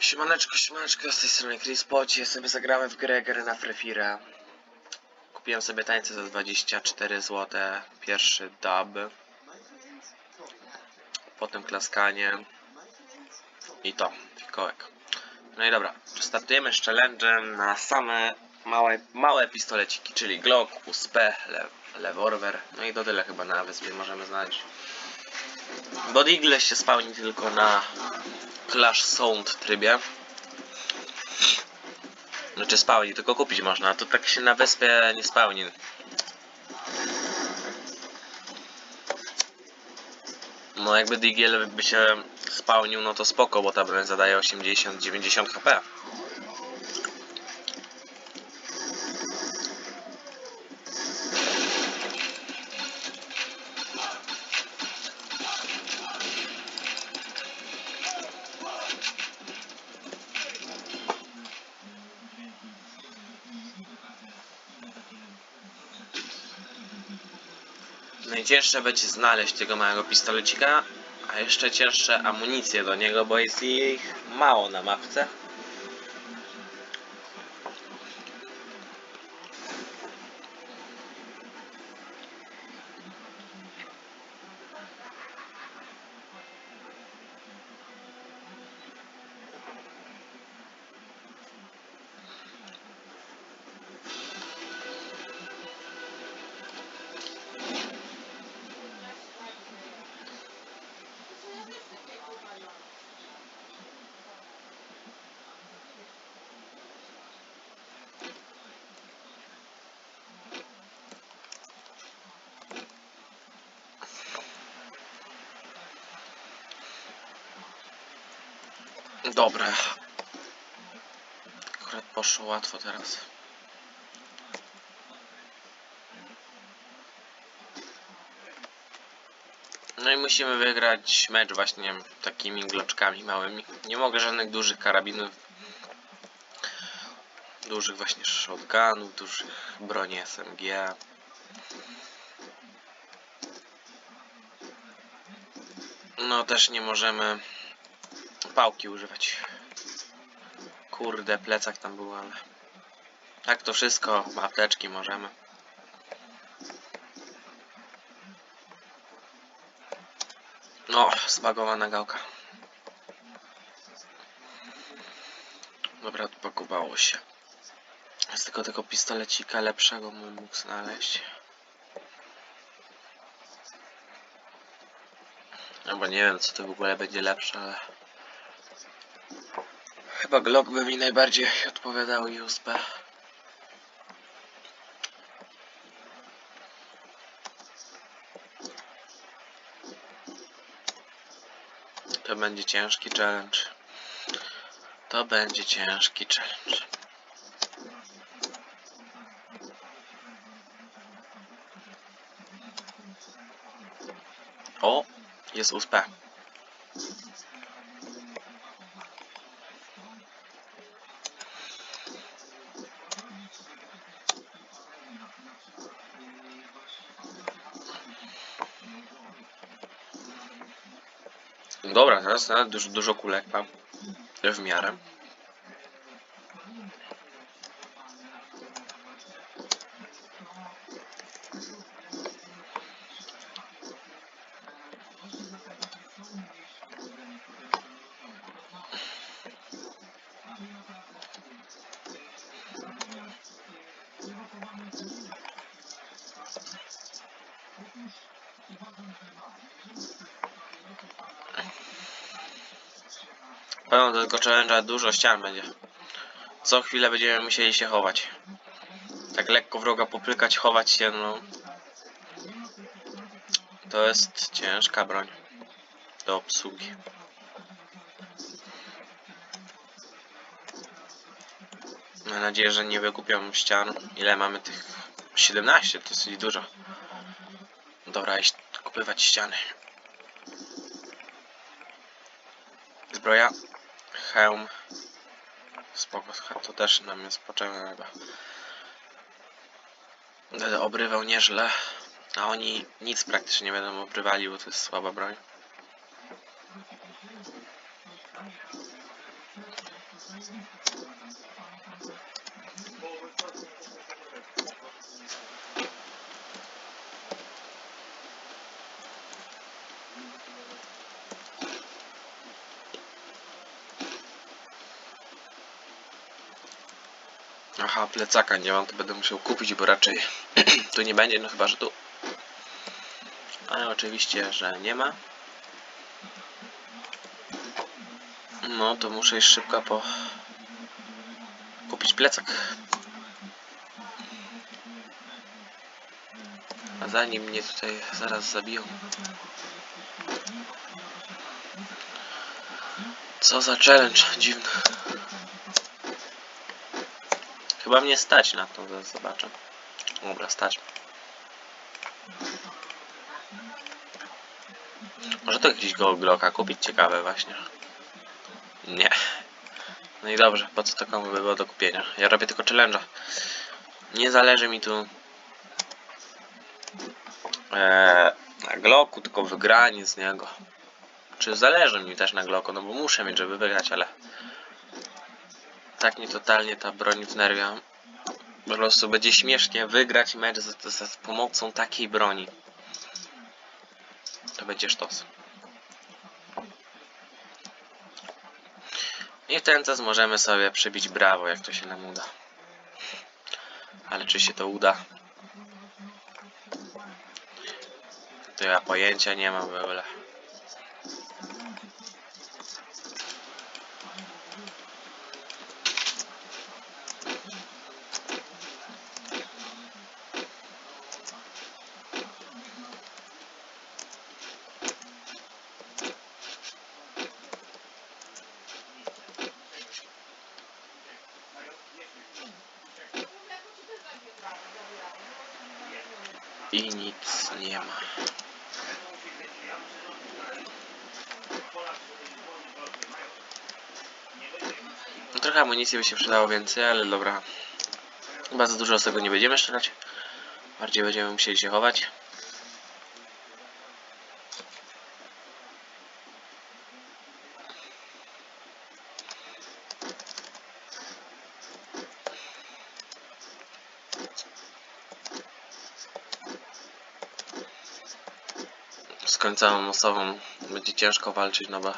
Siemaneczko, siemaneczko, z tej strony Chris Pocie, sobie zagramy w grę na Frefira. Kupiłem sobie tańce za 24 zł, pierwszy dub, potem klaskanie i to, fikołek. No i dobra, startujemy z challenge'em na same małe, małe pistoleciki, czyli Glock, USP, le, rewolwer, no i to tyle chyba na wyspie możemy znaleźć. Bo się spełni tylko na Clash Sound trybie. Znaczy spełni, tylko kupić można, to tak się na wyspie nie spełni. No jakby Digiel by się spełnił, no to spoko, bo ta broń zadaje 80-90 HP. Najcięższe będzie znaleźć tego małego pistolecika, a jeszcze cięższe amunicję do niego, bo jest ich mało na mapce. Dobra. Akurat poszło łatwo teraz. No i musimy wygrać mecz właśnie takimi gloczkami małymi. Nie mogę żadnych dużych karabinów, dużych właśnie shotgunów, dużych broni SMG. No też nie możemy pałki używać. Kurde, plecak tam był, ale... Tak to wszystko, apteczki możemy. No, zbagowana gałka. Dobra, odpakowało się. Z tylko tego pistolecika lepszego bym mógł znaleźć. No bo nie wiem, co to w ogóle będzie lepsze, ale... Chyba Glock by mi najbardziej odpowiadał i USP. To będzie ciężki challenge. To będzie ciężki challenge. O, jest USP. Dobra, dużo, dużo kulek. W miarę. Pewno do tego challenge'a dużo ścian będzie. Co chwilę będziemy musieli się chować. Tak lekko wroga popykać, chować się, no. To jest ciężka broń. Do obsługi. Mam nadzieję, że nie wykupią ścian. Ile mamy tych? 17, to dosyć dużo. Dobra, iść kupywać ściany. Zbroja. Hełm. Spoko, to też nam jest potrzebne chyba. Będę obrywał nieźle. A oni nic praktycznie nie będą obrywali, bo to jest słaba broń. Aha, plecaka nie mam, to będę musiał kupić, bo raczej tu nie będzie, no chyba, że tu. Ale oczywiście, że nie ma. No to muszę iść szybko po kupić plecak. A zanim mnie tutaj zaraz zabiją. Co za challenge dziwny. Chyba mnie stać na to, zaraz zobaczę. Dobra, stać. Może to jakiś gold blocka kupić? Ciekawe właśnie. Nie. No i dobrze, po co to komu by było do kupienia? Ja robię tylko challenge'a. Nie zależy mi tu eee, na Glocku, tylko wygranie z niego. Czy zależy mi też na Glocku, no bo muszę mieć, żeby wygrać, ale tak mnie totalnie ta broń wnerwia. Po prostu będzie śmiesznie wygrać mecz z, z, z pomocą takiej broni. To będzie sztos. I w ten czas możemy sobie przybić brawo, jak to się nam uda. Ale czy się to uda? To ja pojęcia nie mam w ogóle. I nic nie ma. No trochę amunicji by się przydało więcej, ale dobra. Za dużo z tego nie będziemy strzelać. Bardziej będziemy musieli się chować. Z końcową osobą będzie ciężko walczyć, no bo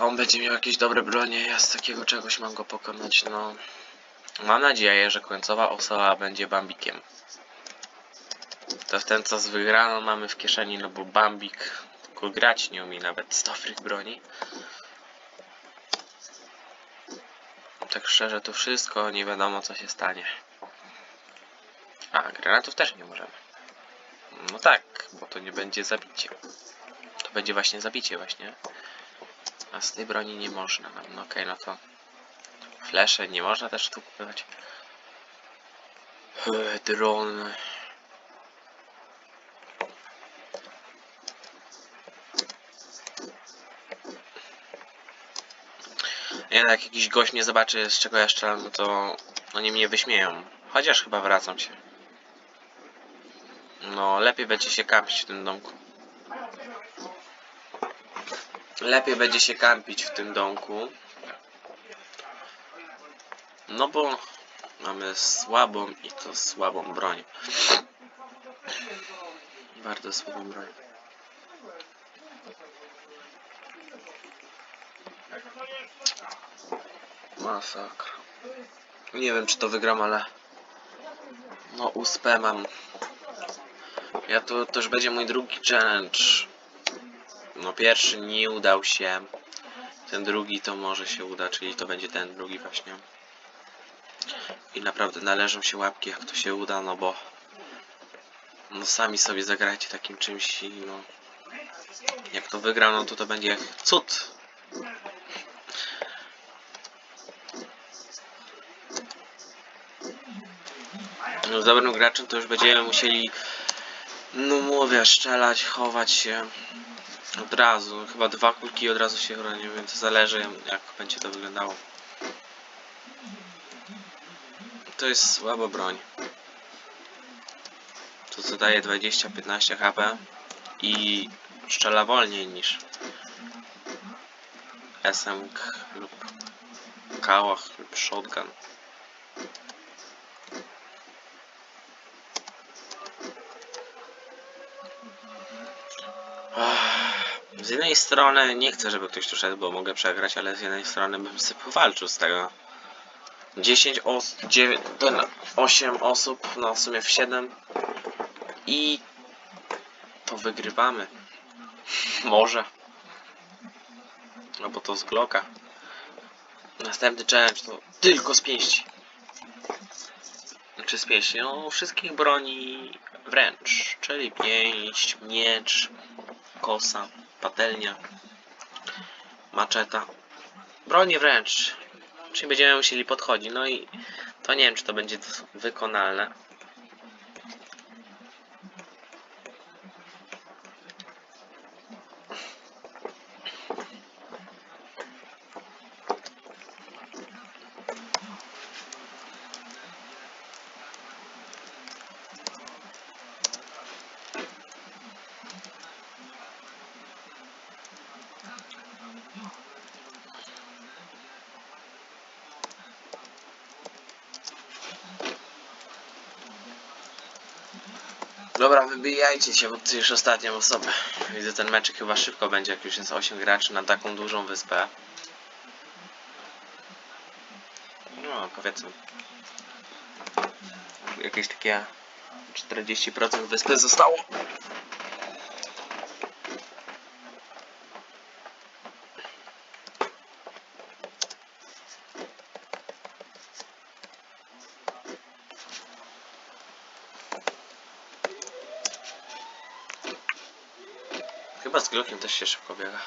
on będzie miał jakieś dobre bronie, ja z takiego czegoś mam go pokonać, no. Mam nadzieję, że końcowa osoba będzie Bambikiem. To w ten co z wygraną mamy w kieszeni, no bo Bambik tylko grać nie umie nawet z dobrych broni. Tak szczerze, to wszystko nie wiadomo co się stanie. A, granatów też nie możemy. No tak, bo to nie będzie zabicie. To będzie właśnie zabicie właśnie. A z tej broni nie można. No okej, no to... Flesze nie można też tu kupować. Eee, Dron. Jednak jakiś gość mnie zobaczy z czego ja strzelam, no to oni mnie wyśmieją. Chociaż chyba wracam się. No, lepiej będzie się kampić w tym domku. Lepiej będzie się kampić w tym domku. No bo mamy słabą i to słabą broń. Bardzo słabą broń. Masakra. Nie wiem czy to wygram, ale no uspę mam. Ja to, to już będzie mój drugi challenge. No pierwszy nie udał się. Ten drugi to może się uda, czyli to będzie ten drugi właśnie. I naprawdę należą się łapki jak to się uda, no bo no sami sobie zagrajcie takim czymś i no jak to wygra, no to to będzie cud. No z dobrym graczem to już będziemy musieli no mówię, strzelać, chować się od razu. Chyba dwa kulki od razu się chroni, więc zależy jak będzie to wyglądało. To jest słaba broń. To co daje 20-15 HP i strzela wolniej niż SMG lub kałach lub shotgun. Z jednej strony nie chcę, żeby ktoś tu szedł, bo mogę przegrać, ale z jednej strony bym sobie powalczył z tego. 10 osób, 9, 8 osób, no w sumie w 7 i to wygrywamy. Może. No bo to z Glocka. Następny challenge to tylko z pięści. Czy z pięści? No wszystkich broni wręcz. Czyli pięść, miecz, kosa, patelnia, maczeta. Broni wręcz. Czyli będziemy musieli podchodzić. No i to nie wiem, czy to będzie wykonalne. Dobra, wybijajcie się, bo ty już ostatnią osobę. Widzę ten meczek chyba szybko będzie, jak już jest 8 graczy na taką dużą wyspę. No, powiedzmy. Jakieś takie 40% wyspy zostało. Chyba z Glockiem też się szybko biega.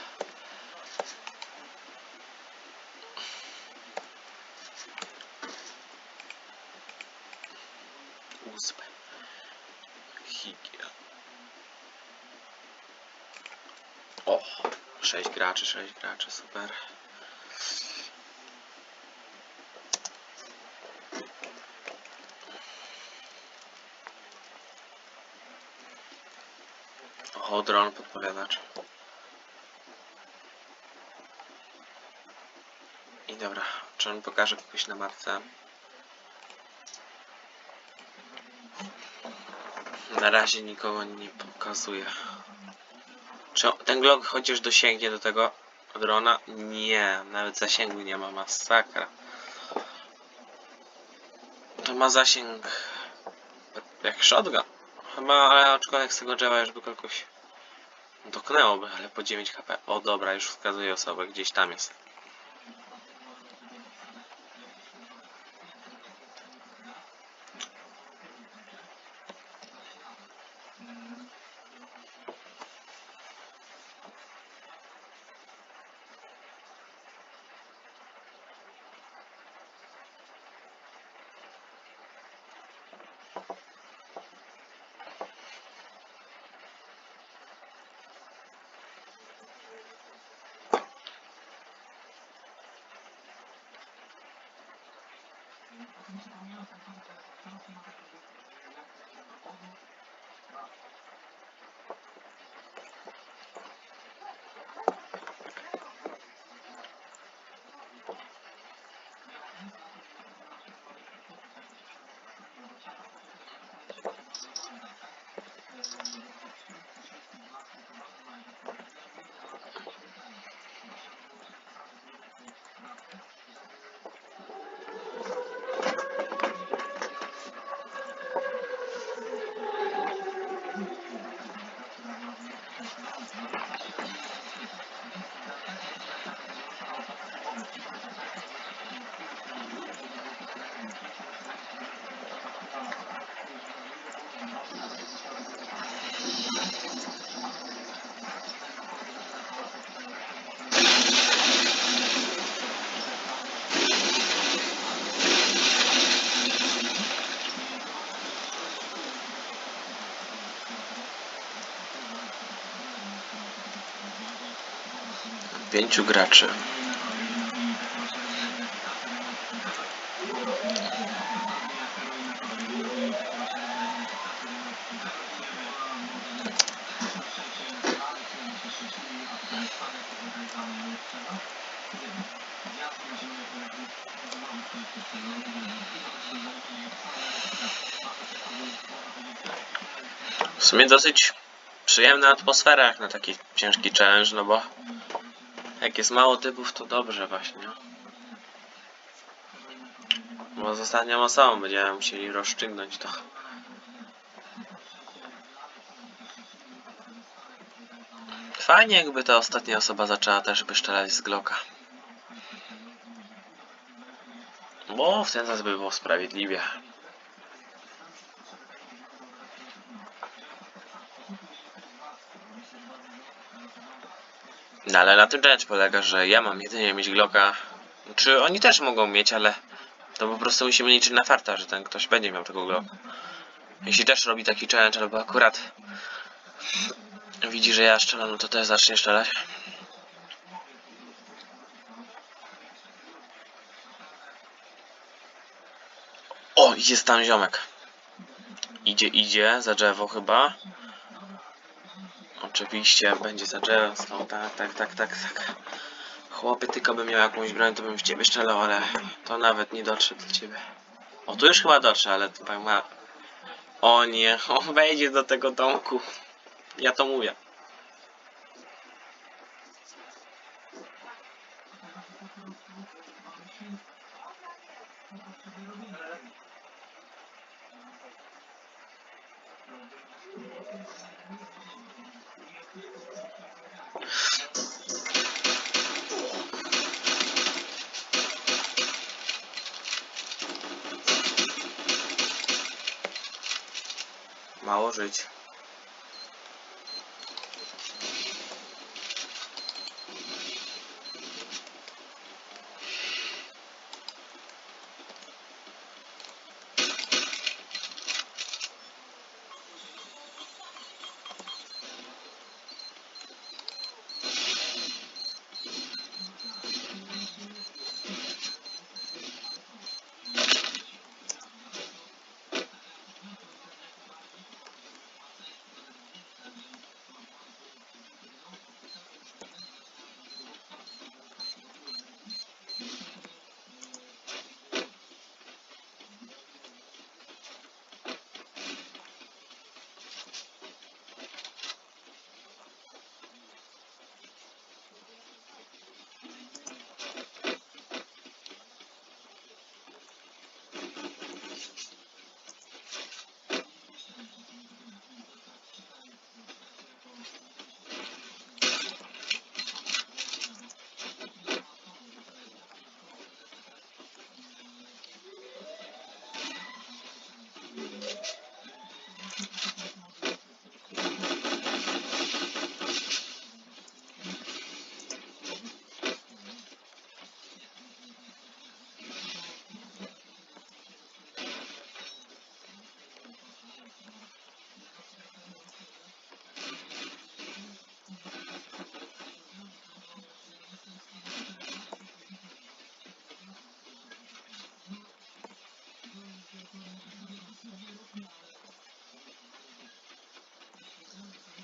Ósmy. Higiel. O! 6 graczy, 6 graczy, super. O, dron podpowiadacz. Dobra, czy on pokaże kogoś na marce? Na razie nikogo nie pokazuje. Czy ten Glock chociaż dosięgnie do tego drona? Nie, nawet zasięgu nie ma, masakra. To ma zasięg jak shotgun. Chyba, ale aczkolwiek z tego drzewa już by kogoś doknęłoby, ale po 9 HP. O dobra, już wskazuje osobę, gdzieś tam jest. 皆さん、こん。Pięciu graczy. W sumie dosyć przyjemna atmosfera jak na taki ciężki challenge, no bo jak jest mało typów, to dobrze właśnie. Bo z ostatnią osobą będziemy musieli rozstrzygnąć to. Fajnie jakby ta ostatnia osoba zaczęła też wyszczelać z Glocka. Bo w ten czas by było sprawiedliwie. No ale na tym rzecz polega, że ja mam jedynie mieć Glocka. Czy oni też mogą mieć, ale to po prostu musimy liczyć na farta, że ten ktoś będzie miał tego Glocka. Jeśli też robi taki challenge, albo akurat widzi, że ja strzelam, no to też zacznie strzelać. O, jest tam ziomek. Idzie, idzie, za drzewo chyba. Oczywiście będzie za drzewem stał, tak, tak, tak, tak, tak. Chłopie, tylko bym miał jakąś broń, to bym w ciebie strzelał, ale to nawet nie dotrze do ciebie. O, tu już chyba dotrze, ale to ma... O nie, on wejdzie do tego domku. Ja to mówię. Mało żyć.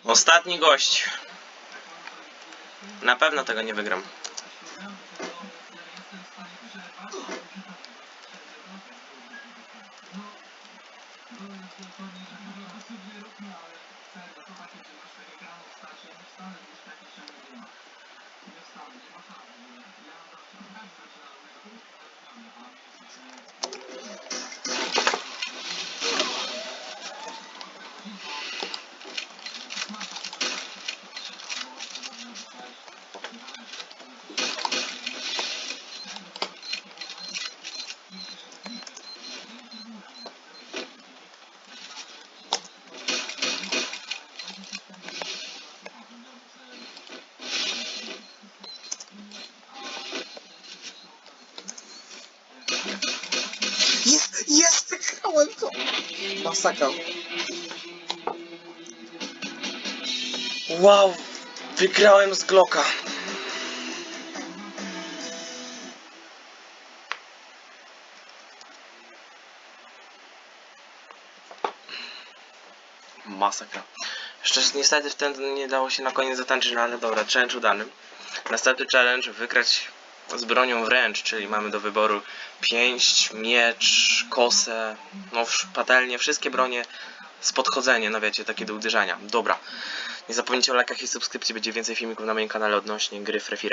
Ostatni gość. Na pewno tego nie wygram. Masakra. Wow, wygrałem z Glocka. Masakra. Jeszcze niestety w ten nie dało się na koniec zatańczyć, no ale dobra, challenge udany. Następny challenge, wygrać z bronią wręcz, czyli mamy do wyboru pięść, miecz, kosę, no patelnie, wszystkie bronie z podchodzeniem, no wiecie, takie do uderzania. Dobra, nie zapomnijcie o lajkach i subskrypcji, będzie więcej filmików na moim kanale odnośnie gry Free.